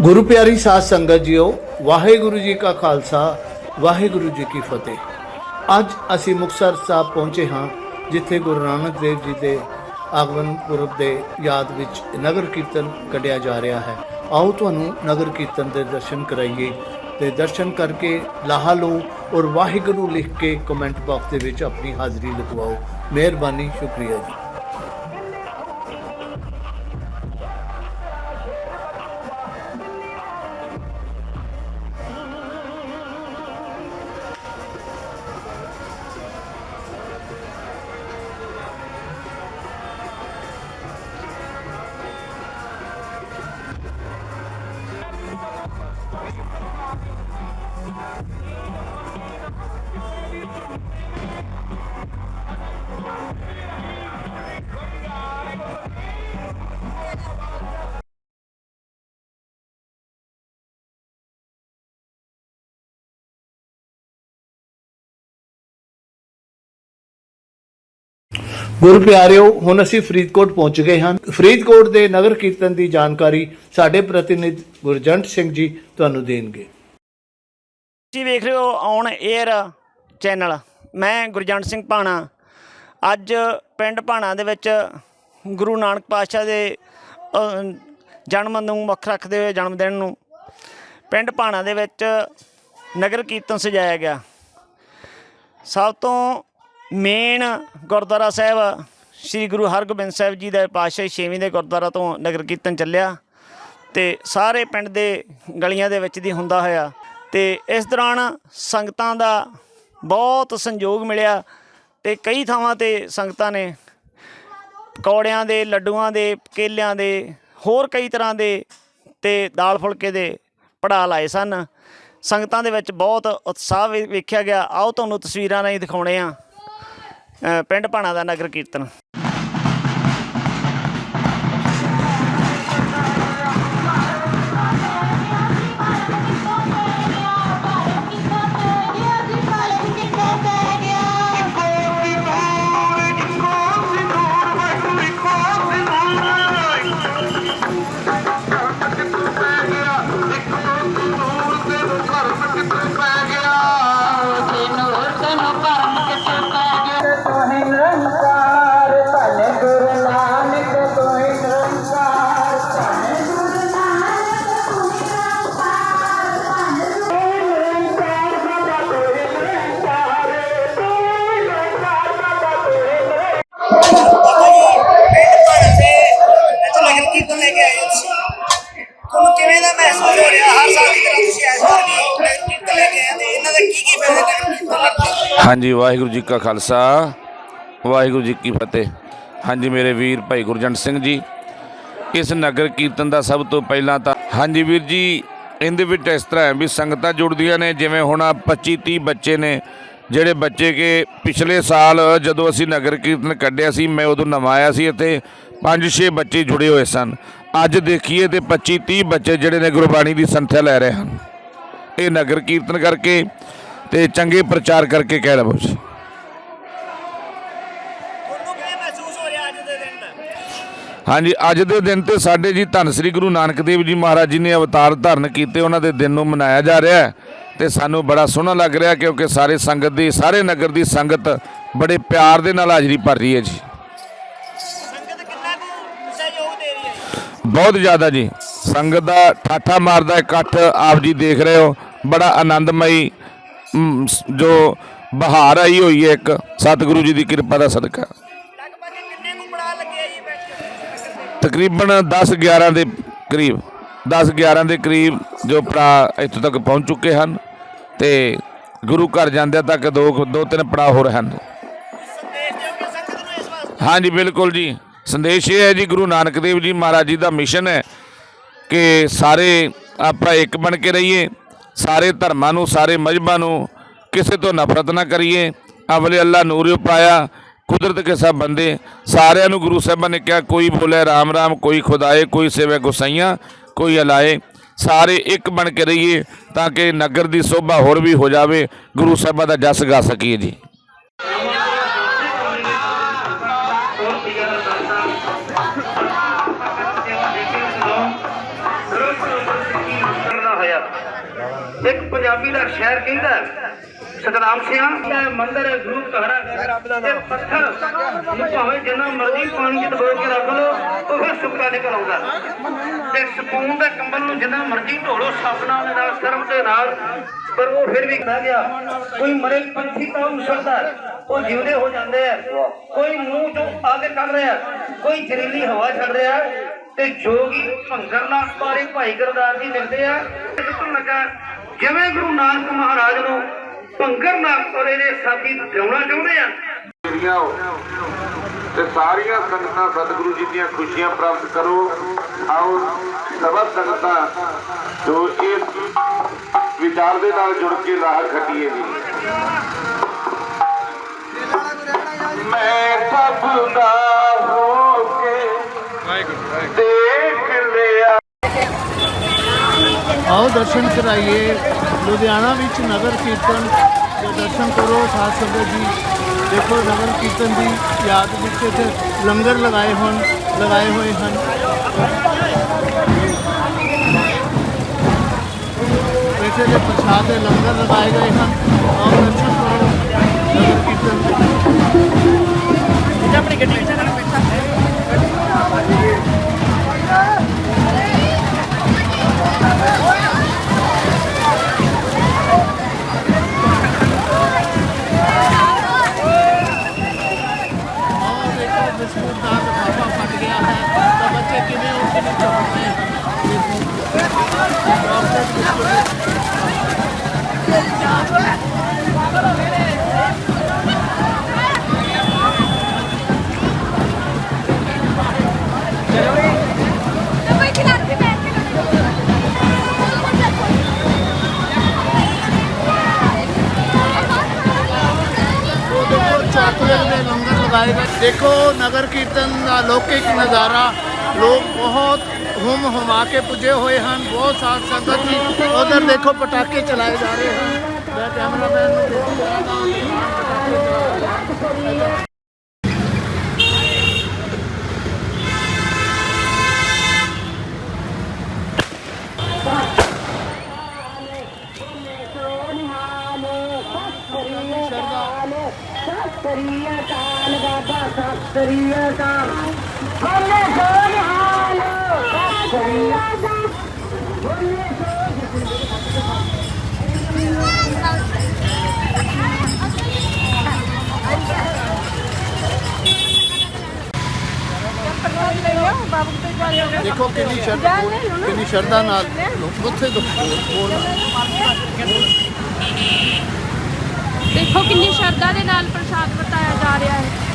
ਗੁਰੂ ਪਿਆਰੀ ਸਾਧ ਸੰਗਤ ਜੀਓ, ਵਾਹਿਗੁਰੂ ਜੀ ਕਾ ਖਾਲਸਾ, ਵਾਹਿਗੁਰੂ ਜੀ ਕੀ ਫਤਿਹ। ਅੱਜ ਅਸੀਂ ਮੁਕਤਸਰ ਸਾਹਿਬ ਪਹੁੰਚੇ ਹਾਂ, ਜਿੱਥੇ ਗੁਰੂ ਨਾਨਕ ਦੇਵ ਜੀ ਦੇ ਆਗਮਨ ਪੁਰਬ ਦੇ ਯਾਦ ਵਿੱਚ ਨਗਰ ਕੀਰਤਨ ਕੱਢਿਆ ਜਾ ਰਿਹਾ ਹੈ। ਆਓ ਤੁਹਾਨੂੰ ਨਗਰ ਕੀਰਤਨ ਦੇ ਦਰਸ਼ਨ ਕਰਾਈਏ ਤੇ ਦਰਸ਼ਨ ਕਰਕੇ ਲਾਹਾ ਲਓ ਔਰ ਵਾਹਿਗੁਰੂ ਲਿਖ ਕੇ ਕਮੈਂਟ ਬਾਕਸ ਦੇ ਵਿੱਚ ਆਪਣੀ ਹਾਜ਼ਰੀ ਲਗਵਾਓ। ਮਿਹਰਬਾਨੀ, ਸ਼ੁਕਰੀਆ ਜੀ। ਗੁਰੂ ਪਿਆਰਿਓ, ਹੁਣ ਅਸੀਂ ਫਰੀਦਕੋਟ ਪਹੁੰਚ ਗਏ ਹਾਂ। ਫਰੀਦਕੋਟ ਦੇ ਨਗਰ ਕੀਰਤਨ ਦੀ ਜਾਣਕਾਰੀ ਸਾਡੇ ਪ੍ਰਤੀਨਿਧ ਗੁਰਜੰਟ ਸਿੰਘ ਜੀ ਤੁਹਾਨੂੰ ਦੇਣਗੇ। ਤੁਸੀਂ ਵੇਖ ਰਹੇ ਹੋ ਔਨ 에ਅਰ ਚੈਨਲ। ਮੈਂ ਗੁਰਜੰਟ ਸਿੰਘ ਭਾਣਾ। ਅੱਜ ਪਿੰਡ ਭਾਣਾ ਦੇ ਵਿੱਚ ਗੁਰੂ ਨਾਨਕ ਪਾਤਸ਼ਾਹ ਦੇ ਜਨਮ ਨੂੰ ਮੁੱਖ ਰੱਖਦੇ ਹੋਏ ਜਨਮ ਦਿਨ ਨੂੰ ਪਿੰਡ ਭਾਣਾ ਦੇ ਵਿੱਚ ਨਗਰ ਕੀਰਤਨ ਸਜਾਇਆ ਗਿਆ। ਸਭ ਤੋਂ ਮੇਨ ਗੁਰਦੁਆਰਾ ਸਾਹਿਬ ਸ੍ਰੀ ਗੁਰੂ ਹਰਗੋਬਿੰਦ ਸਾਹਿਬ ਜੀ ਦਾ ਪਾਤਸ਼ਾਹੀ ਛੇਵੀਂ ਦੇ ਗੁਰਦੁਆਰਾ ਤੋਂ ਨਗਰ ਕੀਰਤਨ ਚੱਲਿਆ ਤੇ ਸਾਰੇ ਪਿੰਡ ਦੇ ਗਲੀਆਂ ਦੇ ਵਿੱਚ ਦੀ ਹੁੰਦਾ ਹੋਇਆ ਤੇ ਇਸ ਦੌਰਾਨ ਸੰਗਤਾਂ ਦਾ ਬਹੁਤ ਸੰਯੋਗ ਮਿਲਿਆ ਤੇ ਕਈ ਥਾਵਾਂ ਤੇ ਸੰਗਤਾਂ ਨੇ ਪਕੌੜਿਆਂ ਦੇ, ਲੱਡੂਆਂ ਦੇ, ਕੇਲਿਆਂ ਦੇ, ਹੋਰ ਕਈ ਤਰ੍ਹਾਂ ਦੇ ਤੇ ਦਾਲ ਫੁਲਕੇ ਦੇ ਪੜਾ ਲਾਏ ਸਨ। ਸੰਗਤਾਂ ਦੇ ਵਿੱਚ ਬਹੁਤ ਉਤਸ਼ਾਹ ਵੇ- ਵੇਖਿਆ ਗਿਆ। ਆਓ ਤੁਹਾਨੂੰ ਤਸਵੀਰਾਂ ਰਾਹੀਂ ਦਿਖਾਉਣੇ ਆ। ਪਿੰਡ ਭਾਣਾ ਦਾ ਨਗਰ ਕੀਰਤਨ। ਹਾਂਜੀ, ਵਾਹਿਗੁਰੂ ਜੀ ਕਾ ਖਾਲਸਾ, ਵਾਹਿਗੁਰੂ ਜੀ ਕੀ ਫਤਿਹ। ਹਾਂਜੀ, ਮੇਰੇ ਵੀਰ ਭਾਈ ਗੁਰਜੰਟ ਸਿੰਘ ਜੀ, ਇਸ ਨਗਰ ਕੀਰਤਨ ਦਾ ਸਭ ਤੋਂ ਪਹਿਲਾਂ ਤਾਂ ਹਾਂਜੀ ਵੀਰ ਜੀ, ਇਹਦੇ ਵਿੱਚ ਇਸ ਤਰ੍ਹਾਂ ਹੈ ਵੀ ਸੰਗਤਾਂ ਜੁੜਦੀਆਂ ਨੇ, ਜਿਵੇਂ ਹੁਣ 25 30 ਬੱਚੇ ਨੇ, ਜਿਹੜੇ ਬੱਚੇ ਕੇ ਪਿਛਲੇ ਸਾਲ ਜਦੋਂ ਅਸੀਂ ਨਗਰ ਕੀਰਤਨ ਕੱਢਿਆ ਸੀ, ਮੈਂ ਉਦੋਂ ਨਵਾਂ ਆਇਆ ਸੀ ਇੱਥੇ 5-6 ਬੱਚੇ ਜੁੜੇ ਹੋਏ ਸਨ। ਅੱਜ ਦੇਖੀਏ ਤੇ 25 30 ਬੱਚੇ ਜਿਹੜੇ ਨੇ ਗੁਰਬਾਣੀ ਦੀ ਸੰਥਿਆ ਲੈ ਰਹੇ ਹਨ। ਇਹ ਨਗਰ ਕੀਰਤਨ ਕਰਕੇ ਤੇ ਚੰਗੇ ਪ੍ਰਚਾਰ ਕਰਕੇ ਕਹਿ ਲਵੋ ਜੀ। ਹਾਂਜੀ ਅੱਜ ਦੇ ਦਿਨ ਤੇ ਸਾਡੇ ਜੀ ਧੰਨ ਸ੍ਰੀ ਗੁਰੂ ਨਾਨਕ ਦੇਵ ਜੀ ਮਹਾਰਾਜ ਜੀ ਨੇ ਅਵਤਾਰ ਧਾਰਨ ਕੀਤੇ ਉਹਨਾਂ ਦੇ ਦਿਨ ਨੂੰ ਮਨਾਇਆ ਜਾ ਰਿਹਾ ਹੈ। ਤੇ ਸਾਨੂੰ ਬੜਾ ਸੋਹਣਾ ਲੱਗ ਰਿਹਾ ਕਿਉਂਕਿ ਸਾਰੇ ਸੰਗਤ ਦੀ ਸਾਰੇ ਨਗਰ ਦੀ ਸੰਗਤ ਬੜੇ ਪਿਆਰ ਦੇ ਨਾਲ ਹਾਜ਼ਰੀ ਭਰ ਰਹੀ ਹੈ ਜੀ। ਸੰਗਤ ਕਿੰਨਾ ਕੁ ਸਹਿਯੋਗ ਦੇ ਰਹੀ ਹੈ ਜੀ? ਬਹੁਤ ਜ਼ਿਆਦਾ ਜੀ। ਸੰਗਤ ਦਾ ਠਾਠਾ ਮਾਰਦਾ ਇਕੱਠ ਆਪ ਜੀ ਦੇਖ ਰਹੇ ਹੋ। ਬੜਾ ਆਨੰਦਮਈ ਜੋ ਬਹਾਰ ਆਈ ਹੋਈ ਹੈ ਇੱਕ, ਸਤਿਗੁਰੂ ਜੀ ਦੀ ਕਿਰਪਾ ਦਾ ਸਦਕਾ। ਤਕਰੀਬਨ 10 11 ਦੇ ਕਰੀਬ 10 11 ਦੇ ਕਰੀਬ ਜੋ ਭਰਾ ਇੱਥੋਂ ਤੱਕ ਪਹੁੰਚ ਚੁੱਕੇ ਹਨ ਤੇ ਗੁਰੂ ਘਰ ਜਾਂਦਿਆਂ ਤੱਕ ਦੋ ਦੋ ਤਿੰਨ ਪੜਾਅ ਹੋ ਰਹੇ ਹਨ। ਹਾਂਜੀ, ਬਿਲਕੁਲ ਜੀ। ਸੰਦੇਸ਼ ਇਹ ਹੈ ਜੀ, ਗੁਰੂ ਨਾਨਕ ਦੇਵ ਜੀ ਮਹਾਰਾਜ ਜੀ ਦਾ ਮਿਸ਼ਨ ਹੈ ਕਿ ਸਾਰੇ ਆਪਾਂ ਇੱਕ ਬਣ ਕੇ ਰਹੀਏ। ਸਾਰੇ ਧਰਮਾਂ ਨੂੰ, ਸਾਰੇ ਮਜ਼ਹਬਾਂ ਨੂੰ ਕਿਸੇ ਤੋਂ ਨਫ਼ਰਤ ਨਾ ਕਰੀਏ। ਅਵਲੇ ਅੱਲਾ ਨੂਰ ਪਾਇਆ, ਕੁਦਰਤ ਕੇ ਸਭ ਬੰਦੇ। ਸਾਰਿਆਂ ਨੂੰ ਗੁਰੂ ਸਾਹਿਬਾਨ ਨੇ ਕਿਹਾ, ਕੋਈ ਬੋਲੇ ਰਾਮ ਰਾਮ, ਕੋਈ ਖੁਦਾਏ, ਕੋਈ ਸੇਵੇ ਗੁਸਾਈਆਂ, ਕੋਈ ਅਲਾਏ। ਸਾਰੇ ਇੱਕ ਬਣ ਕੇ ਰਹੀਏ ਤਾਂ ਕਿ ਨਗਰ ਦੀ ਸੋਭਾ ਹੋਰ ਵੀ ਹੋ ਜਾਵੇ। ਗੁਰੂ ਸਾਹਿਬਾਂ ਦਾ ਜਸ ਗਾ ਸਕੀਏ ਜੀ। ਹੈ, ਸਤਨਾਮ ਸਿੰਘ ਦਾ ਮੰਦਰ ਹੈ ਗੁਰੂ ਘਰ ਤੇ ਪੱਥਰ ਨੂੰ ਭਾਵੇਂ ਜਿੰਨਾ ਮਰਜ਼ੀ ਪਾਣੀ 'ਚ ਡੁਬੋ ਕੇ ਰੱਖ ਲਓ ਉਹ ਫਿਰ ਸੁੱਕਾ ਨਿਕਲ ਆਉਂਦਾ। ਤੇ ਸਕੂਨ ਦੇ ਕੰਬਲ ਨੂੰ ਜਿੰਨਾ ਮਰਜ਼ੀ ਢੋਲੋ ਸਪਨਾ ਦੇ ਨਾਲ ਸ਼ਰਮ ਦੇ ਨਾਲ ਪਰ ਉਹ ਫਿਰ ਵੀ ਰਹਿ ਗਿਆ। ਕੋਈ ਮਰੇ ਪੰਛੀ ਤਾਂ ਹੈ, ਉਹ ਜਿਉਂਦੇ ਹੋ ਜਾਂਦੇ ਆ ਕੋਈ ਮੂੰਹ ਚੋਂ ਅੱਗ ਕੱਢ ਰਿਹਾ ਕੋਈ ਜ਼ਹਿਰੀਲੀ ਹਵਾ ਛੱਡ ਰਿਹਾ ਤੇ ਜੋਗੀ ਭੰਗਰ ਨਾਲ ਬਾਰੇ ਭਾਈ ਗੁਰਦਾਸ ਜੀ ਲਿਖਦੇ ਆ। ਦੱਸਣ ਜਿਵੇਂ ਗੁਰੂ ਨਾਨਕ ਮਹਾਰਾਜ ਨੂੰ ਭੰਗਰ ਨਾਲ ਦੇ ਸਾਥੀ ਡਰਾਉਣਾ ਚਾਹੁੰਦੇ ਆ। ਤੇ ਸਾਰੀਆਂ ਸੰਗਤਾਂ ਸਤਿਗੁਰੂ ਜੀ ਦੀਆਂ ਖੁਸ਼ੀਆਂ ਪ੍ਰਾਪਤ ਕਰੋ, ਆਓ ਸਭ ਸੰਗਤਾਂ ਜੋ ਇਸ ਵਿਚਾਰ ਦੇ ਨਾਲ ਜੁੜ ਕੇ ਰਾਹ ਖੱਟੀਏ ਜੀ। ਮੈਂ ਸਭ ਦਾ ਹੋ ਕੇ ਦੇਖ ਲਿਆ ਆਓ ਦਰਸ਼ਨ ਕਰਾਈਏ। ਲੁਧਿਆਣਾ ਵਿੱਚ ਨਗਰ ਕੀਰਤਨ ਦੇ ਦਰਸ਼ਨ ਕਰੋ। ਸਾਧ ਸੰਗਤ ਜੀ, ਦੇਖੋ ਨਗਰ ਕੀਰਤਨ ਦੀ ਯਾਦ ਵਿੱਚ ਇੱਥੇ ਲੰਗਰ ਲਗਾਏ ਹੋਣ, ਲਗਾਏ ਹੋਏ ਹਨ। ਇੱਥੇ ਦੇ ਪ੍ਰਸ਼ਾਦ ਦੇ ਲੰਗਰ ਲਗਾਏ ਗਏ ਹਨ। ਆਓ ਦਰਸ਼ਨ ਕਰੋ ਨਗਰ ਕੀਰਤਨ। ਦੇ ਆਹ ਲੰਗਰ ਲਗਾਏ ਗਏ ਦੇਖੋ ਨਗਰ ਕੀਰਤਨ ਦਾ ਲੋਕਿਕ ਨਜ਼ਾਰਾ ਲੋਕ ਬਹੁਤ ਹੁਮ ਹੁਮਾ ਕੇ ਪੁੱਜੇ ਹੋਏ ਹਨ ਬਹੁਤ ਸਾਧ ਸੰਗਤ ਜੀ ਉਧਰ ਦੇਖੋ ਪਟਾਕੇ ਚਲਾਏ ਜਾ ਰਹੇ ਹਨ ਮੈਂ ਕੈਮਰਾਮੈਨ ਨੂੰ ਦੇਖੀ ਜਾ ਰਿਹਾ ਹਾਂ ਕਿ ਦੇਖੋ ਕਿੰਨੀ ਸ਼ਰਧਾ ਕਿੰਨੀ ਸ਼ਰਧਾ ਨਾਲ ਉੱਥੇ ਤੋਂ ਦੇਖੋ ਕਿੰਨੀ ਸ਼ਰਧਾ ਦੇ ਨਾਲ ਪ੍ਰਸ਼ਾਦ ਵਰਤਾਇਆ ਜਾ ਰਿਹਾ ਹੈ।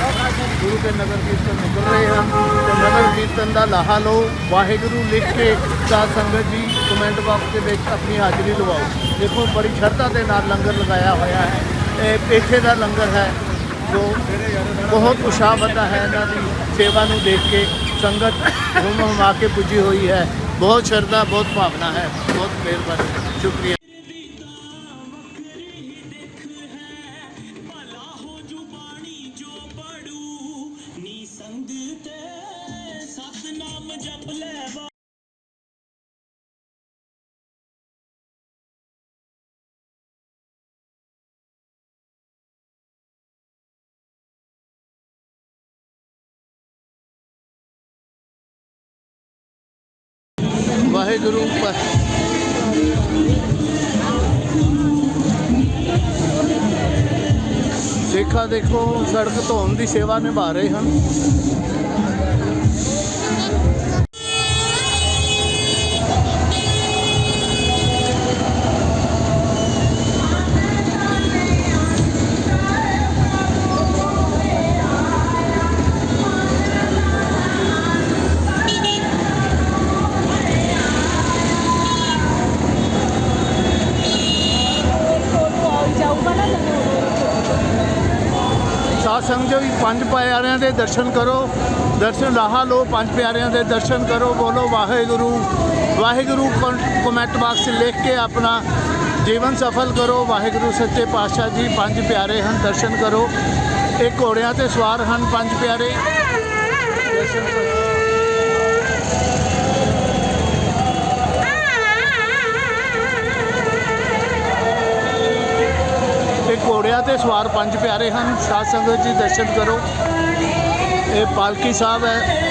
ਗੁਰੂ ਕੇ ਨਗਰ ਕੀਰਤਨ ਨਿਕਲ ਰਹੇ ਹਨ ਤੇ ਨਗਰ ਕੀਰਤਨ ਦਾ ਲਾਹਾ ਲਓ ਵਾਹਿਗੁਰੂ ਲਿਖ ਕੇ ਸਾਧ ਸੰਗਤ ਜੀ, ਕਮੈਂਟ ਬਾਕਸ ਦੇ ਵਿੱਚ ਆਪਣੀ ਹਾਜ਼ਰੀ ਲਵਾਓ ਦੇਖੋ, ਬੜੀ ਸ਼ਰਧਾ ਦੇ ਨਾਲ ਲੰਗਰ ਲਗਾਇਆ ਹੋਇਆ ਹੈ। ਇਹ ਪੇਠੇ ਦਾ ਲੰਗਰ ਹੈ ਜੋ ਬਹੁਤ ਉਸ਼ਾਹਵਤਾ ਹੈ ਇਹਨਾਂ ਦੀ ਸੇਵਾ ਨੂੰ ਦੇਖ ਕੇ ਸੰਗਤ ਹੁਮ ਹੁਮਾ ਕੇ ਪੁੱਜੀ ਹੋਈ ਹੈ, ਬਹੁਤ ਸ਼ਰਧਾ, ਬਹੁਤ ਭਾਵਨਾ ਹੈ। ਬਹੁਤ ਮਿਹਰਬਾਨੀ। ਸ਼ੁਕਰੀਆ। ਵਾਹਿਗੁਰੂ ਪ- ਸਿੱਖਾਂ ਦੇਖੋ ਸੜਕ ਧੋਣ ਦੀ ਸੇਵਾ ਨਿਭਾ ਰਹੇ ਹਨ। ਪੰਜ ਪਿਆਰਿਆਂ ਦੇ ਦਰਸ਼ਨ ਕਰੋ, ਦਰਸ਼ਨ ਲਾਹਾ ਲੋ ਪੰਜ ਪਿਆਰਿਆਂ ਦੇ ਦਰਸ਼ਨ ਕਰੋ, ਬੋਲੋ ਵਾਹਿਗੁਰੂ ਵਾਹਿਗੁਰੂ ਕਮੈਂਟ ਬਾਕਸ 'ਚ ਲਿਖ ਕੇ ਆਪਣਾ ਜੀਵਨ ਸਫਲ ਕਰੋ, ਵਾਹਿਗੁਰੂ ਸੱਚੇ ਪਾਤਸ਼ਾਹ ਜੀ, ਪੰਜ ਪਿਆਰੇ ਹਨ, ਦਰਸ਼ਨ ਕਰੋ ਇਹ ਘੋੜਿਆਂ ਤੇ ਸਵਾਰ ਹਨ ਪੰਜ ਪਿਆਰੇ। ਦਰਸ਼ਨ ਕਰੋ। ਤੇ ਸਵਾਰ ਪੰਜ ਪਿਆਰੇ ਹਨ। ਸਾਧ ਸੰਗਤ ਜੀ ਦਰਸ਼ਨ ਕਰੋ। ਇਹ ਪਾਲਕੀ ਸਾਹਿਬ ਹੈ।